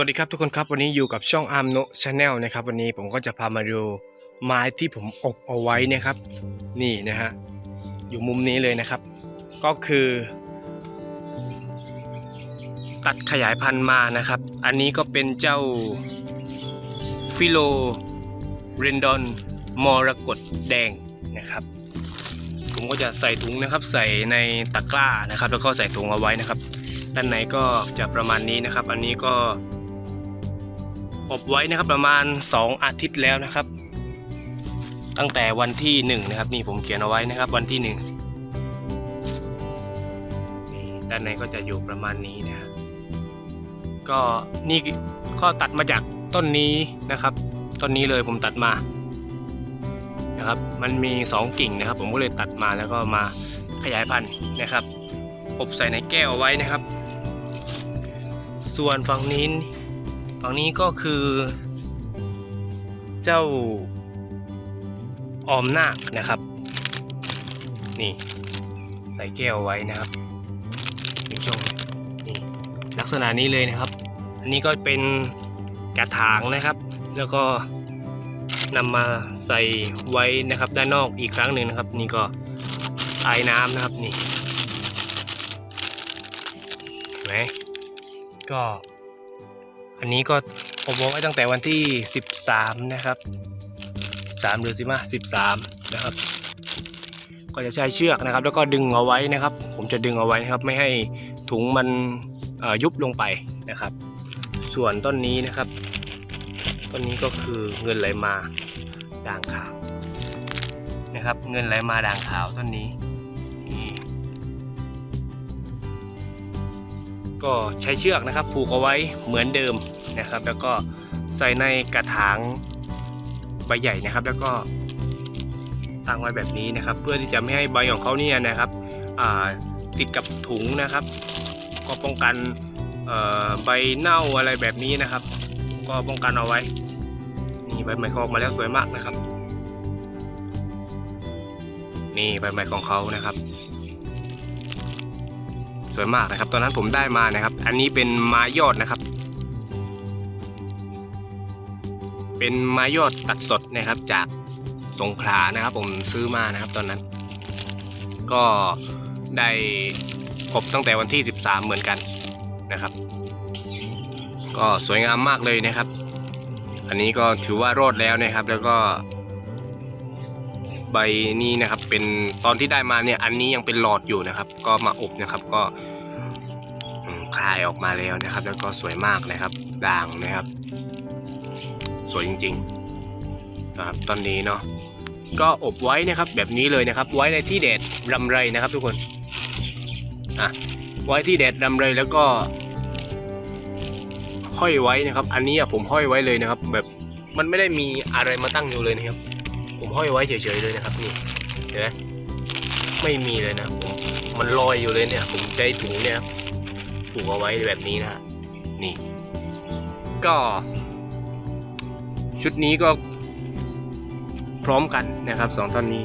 วัสดีครับทุกคนครับวันนี้อยู่กับช่องอาร์มโนชาแนลนะครับ วันนี้ผมก็จะพามาดูไม้ที่ผมอบเอาไว้นะครับ นี่นะฮะอยู่มุมนี้เลยนะครับ ก็คือ ตัดขยายพันธุ์มานะครับ อันนี้ก็เป็นเจ้าฟิโลเรนดอนมรกตแดงนะครับ ผมก็จะใส่ถุงนะครับ ใส่ในตะกร้านะครับ แล้วก็ใส่ถุงเอาไว้นะครับด้านในก็จะประมาณนี้นะครับ อันนี้ก็ อบไว้นะครับประมาณ 2 อาทิตย์แล้วนะครับ ตั้งแต่วันที่ 1 นะครับ นี่ผมเขียนเอาไว้นะครับ วันที่1นี่ด้านในก็จะอยู่ประมาณนี้นะครับก็นี่ก็ตัดมาจากต้นนี้นะครับต้นนี้เลยผมตัดมานะครับ มันมี 2 กิ่งนะครับ ผมก็เลยตัดมาแล้วก็มาขยายพันธุ์นะครับอบใส่ในแก้วเอาไว้นะครับ ส่วนฝั่งนี้ ฝั่งนี้ก็คือ เจ้าออมนาคนะครับ นี่ ใส่แก้วไว้นะครับมีช่องนี่ลักษณะนี้เลยนะครับ อันนี้ก็เป็นกระถางนะครับ แล้วก็นำมาใส่ไว้นะครับ ด้านนอกอีกครั้งหนึ่งนะครับ นี่ก็ไอ้น้ำนะครับนี่เห็นไหมก็ อันนี้ก็ผมบอกไว้ตั้งแต่วันที่ 13 นะครับ3หรือสิบ13 นะครับ ก็จะใช้เชือกนะครับ แล้วก็ดึงเอาไว้นะครับ ผมจะดึงเอาไว้นะครับ ไม่ให้ถุงมันยุบลงไปนะครับ ส่วนต้นนี้นะครับต้นนี้ก็คือเงินไหลมาด่างขาวนะครับ เงินไหลมาด่างขาวต้นนี้ ก็ใช้เชือกนะครับผูกเอาไว้เหมือนเดิมนะครับ แล้วก็ใส่ในกระถางใบใหญ่นะครับ แล้วก็ตั้งไว้แบบนี้นะครับ เพื่อที่จะไม่ให้ใบของเขาเนี่ยนะครับติดกับถุงนะครับ ก็ป้องกันใบเน่าอะไรแบบนี้นะครับ ก็ป้องกันเอาไว้นี่ใบใหม่เขาออกมาแล้วสวยมากนะครับ นี่ใบใหม่ของเขานะครับ สวยมากนะครับ ตอนนั้นผมได้มานะครับ อันนี้เป็นไม้ยอดนะครับ เป็นไม้ยอดตัดสดนะครับจากสงขลานะครับ ผมซื้อมานะครับ ตอนนั้น ก็ได้พบตั้งแต่วันที่ 13 เหมือนกันนะครับ ก็สวยงามมากเลยนะครับ อันนี้ก็ถือว่ารอดแล้วนะครับ แล้วก็ใบนี้นะครับ เป็นตอนที่ได้มาเนี่ยอันนี้ยังเป็นหลอดอยู่นะครับ ก็มาอบนะครับก็คลายออกมาแล้วนะครับ แล้วก็สวยมากนะครับด่างนะครับ สวยจริงๆนะครับตอนนี้เนาะก็อบไว้นะครับแบบนี้เลยนะครับ ไว้ในที่แดดรำไรนะครับ ทุกคนอะไว้ที่แดดรำไรแล้วก็ ห้อยไว้นะครับ อันนี้ผมห้อยไว้เลยนะครับ แบบมันไม่ได้มีอะไรมาตั้งอยู่เลยนะครับ ผมห้อยไว้เฉยๆเลยนะครับนี่ เห็นไหมไม่มีเลยนะผมมันลอยอยู่เลยเนี่ย ผมใจถุงเนี่ยผูกเอาไว้แบบนี้นะฮะนี่ ก็ ชุดนี้ก็พร้อมกันนะครับสองท่อนนี้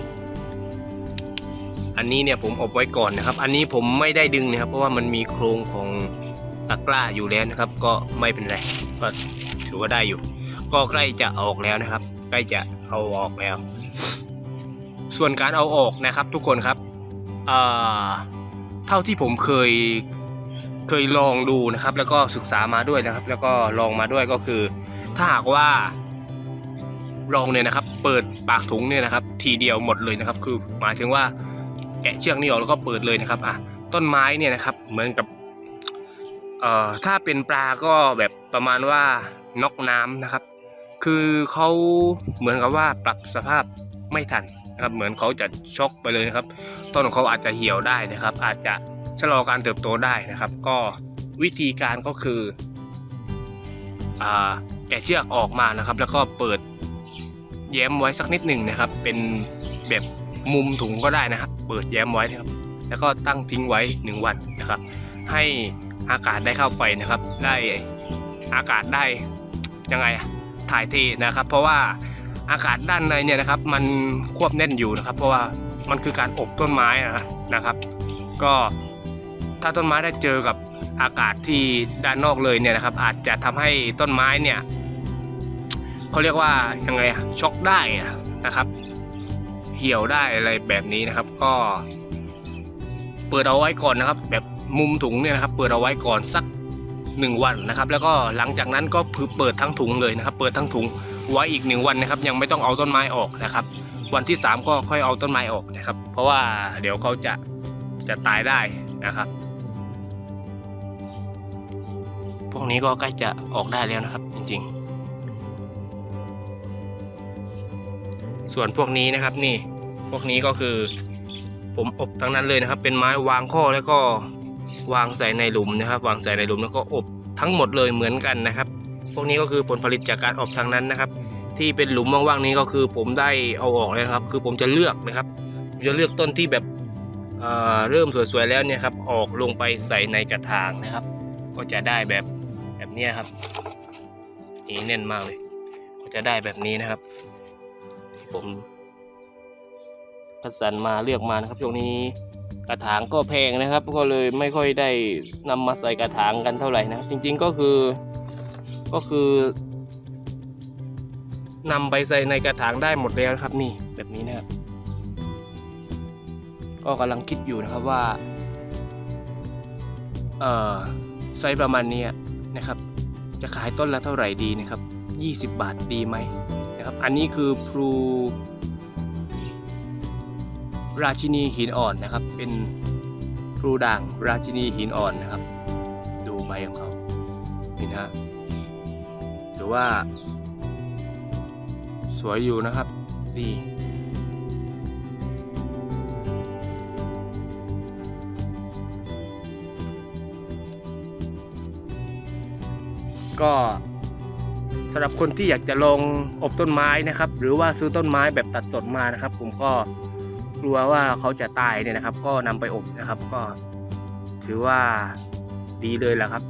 อันนี้เนี่ยผมอบไว้ก่อนนะครับ อันนี้ผมไม่ได้ดึงนะครับ เพราะว่ามันมีโครงของตะกร้าอยู่แล้วนะครับ ก็ไม่เป็นไรก็ถือว่าได้อยู่ ก็ใกล้จะออกแล้วนะครับ ใกล้จะเอาออกแล้ว ส่วนการเอาออกนะครับทุกคนครับเท่าที่ผมเคยเคยลองดูนะครับ แล้วก็ศึกษามาด้วยนะครับ แล้วก็ลองมาด้วยก็คือ ถ้าหากว่าลองเนี่ยนะครับ เปิดปากถุงเนี่ยนะครับ ทีเดียวหมดเลยนะครับ คือหมายถึงว่าแกะเชือกนี่ออกแล้วก็เปิดเลยนะครับอะต้นไม้เนี่ยนะครับ เหมือนกับเอ่อถ้าเป็นปลาก็แบบประมาณว่าน็อกน้ำนะครับ คือเขาเหมือนกับว่าปรับสภาพไม่ทัน นะครับเหมือนเขาจะช็อกไปเลยนะครับต้นของเขาอาจจะเหี่ยวได้นะครับ อาจจะชะลอการเติบโตได้นะครับ ก็วิธีการก็คืออแกะเชือกออกมานะครับ แล้วก็เปิดแย้มไว้สักนิดหนึ่งนะครับ เป็นแบบมุมถุงก็ได้นะครับ เปิดแย้มไว้นะครับ แล้วก็ตั้งทิ้งไว้หนึ่งวันนะครับ ให้อากาศได้เข้าไปนะครับ ได้อากาศได้ยังไงอะถ่ายเทนะครับ เพราะว่า อากาศด้านในเนี่ยนะครับ มันควบแน่นอยู่นะครับ เพราะว่ามันคือการอบต้นไม้นะนะครับ ก็ถ้าต้นไม้ได้เจอกับอากาศที่ด้านนอกเลยเนี่ยนะครับ อาจจะทำให้ต้นไม้เนี่ยเขาเรียกว่ายังไงช็อกได้นะครับ เหี่ยวได้อะไรแบบนี้นะครับ ก็เปิดเอาไว้ก่อนนะครับ แบบมุมถุงเนี่ยนะครับเปิดเอาไว้ก่อนสักหนึ่งวันนะครับ แล้วก็หลังจากนั้นก็เปิดทั้งถุงเลยนะครับ เปิดทั้งถุง ไว้อีกหนึ่งวันนะครับ ยังไม่ต้องเอาต้นไม้ออกนะครับ วันที่สามก็ค่อยเอาต้นไม้ออกนะครับ เพราะว่าเดี๋ยวเขาจะจะตายได้นะครับ พวกนี้ก็ใกล้จะออกได้แล้วนะครับ จริง ๆ ส่วนพวกนี้นะครับนี่พวกนี้ก็คือผมอบทั้งนั้นเลยนะครับ เป็นไม้วางข้อแล้วก็วางใส่ในหลุมนะครับ วางใส่ในหลุมแล้วก็อบทั้งหมดเลยเหมือนกันนะครับ พวกนี้ก็คือผลผลิตจากการอบทางนั้นนะครับ ที่เป็นหลุมว่างๆนี้ก็คือผมได้เอาออกแล้วนะครับ คือผมจะเลือกนะครับผมจะเลือกต้นที่แบบเอ่อเริ่มสวยๆแล้วเนี่ยครับออกลงไปใส่ในกระถางนะครับ ก็จะได้แบบแบบเนี้ยครับนี่แน่นมากเลย ก็จะได้แบบนี้นะครับที่ผมคัดสรรมาเลือกมานะครับช่วงนี้กระถางก็แพงนะครับ ก็เลยไม่ค่อยได้นำมาใส่กระถางกันเท่าไหร่นะครับจริง ๆก็คือ ก็คือนำไปใส่ในกระถางได้หมดแล้วนะครับนี่แบบนี้นะครับ ก็กำลังคิดอยู่นะครับว่า เอ่อไซส์ประมาณนี้นะครับ จะขายต้นละเท่าไหร่ดีนะครับ 20 บาทดีไหมนะครับ อันนี้คือพลูราชินีหินอ่อนนะครับ เป็นพลูด่างราชินีหินอ่อนนะครับ ดูใบของเขานี่นะฮะ ถือว่า สวยอยู่นะครับ ดีก็สำหรับคนที่อยากจะลงอบต้นไม้นะครับ หรือว่าซื้อต้นไม้แบบตัดสดมานะครับ ผมก็กลัวว่าเขาจะตายเนี่ยนะครับ ก็นำไปอบนะครับ ก็ถือว่าดีเลยแหละครับ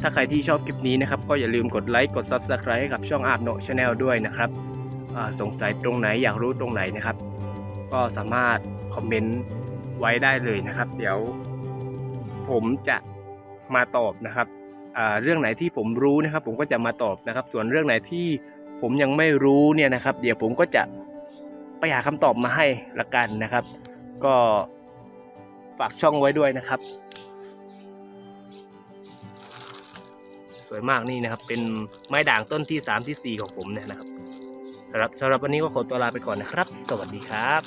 ถ้าใครที่ชอบคลิปนี้นะครับ ก็อย่าลืมกดไลค์กด Subscribe ให้กับช่องอาบโนชาแนลด้วยนะครับสงสัยตรงไหนอยากรู้ตรงไหนนะครับ ก็สามารถคอมเมนต์ไว้ได้เลยนะครับ เดี๋ยวผมจะมาตอบนะครับเรื่องไหนที่ผมรู้นะครับ ผมก็จะมาตอบนะครับ ส่วนเรื่องไหนที่ผมยังไม่รู้เนี่ยนะครับ เดี๋ยวผมก็จะไปหาคำตอบมาให้ละกันนะครับ ก็ฝากช่องไว้ด้วยนะครับ สวยมากนี่นะครับ เป็นไม้ด่างต้นที่ 3 ที่ 4 ของผมเนี่ยนะครับสำหรับสำหรับวันนี้ก็ขอตัวลาไปก่อนนะครับ สวัสดีครับ